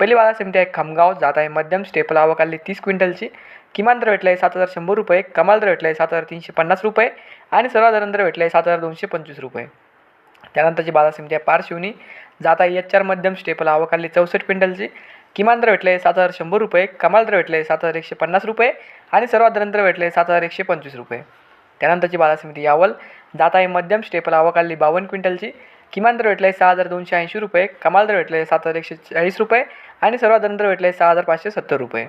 पहिली बाजार समिती आहे खामगाव. जात आहे मध्यम. स्टेपल आवक आली तीस क्विंटलची. किमान दर भेटला आहे सात हजार शंभर रुपये. कमाल दर भेटला आहे सात हजार तीनशे पन्नास रुपये. आणि सर्वाधारण दर भेटला आहे सात हजार दोनशे पंचवीस रुपये. त्यानंतरची बाजार समिती आहे पारशिवनी. जात आहे एच आर मध्यम. स्टेपल आवक आली चौसष्ट क्विंटलची. किमान दर भेटले आहे सात हजार शंभर रुपये. कमाल दर भेटले आहे सात हजार एकशे पन्नास रुपये. आणि सर्वाधारण दर भेटले आहे सात हजार एकशे पंचवीस रुपये. त्यानंतरची बाजार समिती यावल. जात आहे मध्यम. स्टेपल आवक आली बावन्न क्विंटलची. किमान दर भेटलं आहे सहा हजार दोनशे ऐंशी रुपये कमाल दर भेटले आहे सात हजार एकशे चाळीस रुपये आणि सर्वात दर भेटले आहे सहा हजार पाचशे सत्तर रुपये.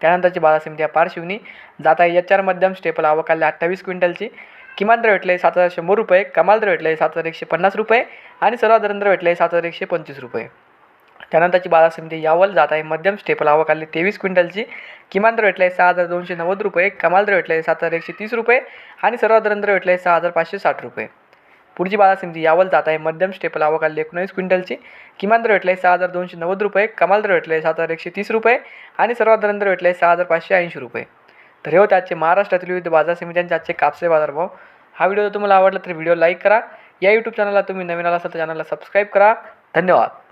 त्यानंतरची बाजार समिती आहे पारशिवनी जात आहे. एच आर मध्यम स्टेपल आवक अठ्ठावीस क्विंटलची. किमान दर भेटले आहे सात हजार शंभर रुपये कमाल दर भेटले आहे सात हजार एकशे पन्नास रुपये आणि सर्वात दर भेटले आहे सात हजार एकशे पंचवीस रुपये. त्यानंतरची बाजार समिती यावल जात आहे. मध्यम स्टेपल आवक तेवीस क्विंटलची. किमान दर भेटले आहे सहा हजार दोनशे नव्वद रुपये कमाल दर भेटले आहे सात हजार एकशे तीस रुपये आणि सर्वात दर भेटले आहे सहा हजार पाचशे साठ रुपये. पुढची बाजार समिती यावर जात आहे. मध्यम स्टेपल आवक आली एकोणीस क्विंटलची. किमान दर भेटले आहे सहा हजार दोनशे नव्वद रुपये. कमाल दर भेटले आहे सात हजार एकशे तीस रुपये. आणि सर्वात दर भेटले आहे सहा हजार पाचशे ऐंशी रुपये. तर हे होते आजचे महाराष्ट्रातील विविध बाजार समित्यांचे आजचे कापसे बाजारभाव. हा व्हिडिओ जर तुम्हाला आवडला तर व्हिडिओ लाईक करा. या यूट्यूब चॅनलला तुम्ही नवीन आला असाल तर चॅनलला सबस्क्राईब करा. धन्यवाद.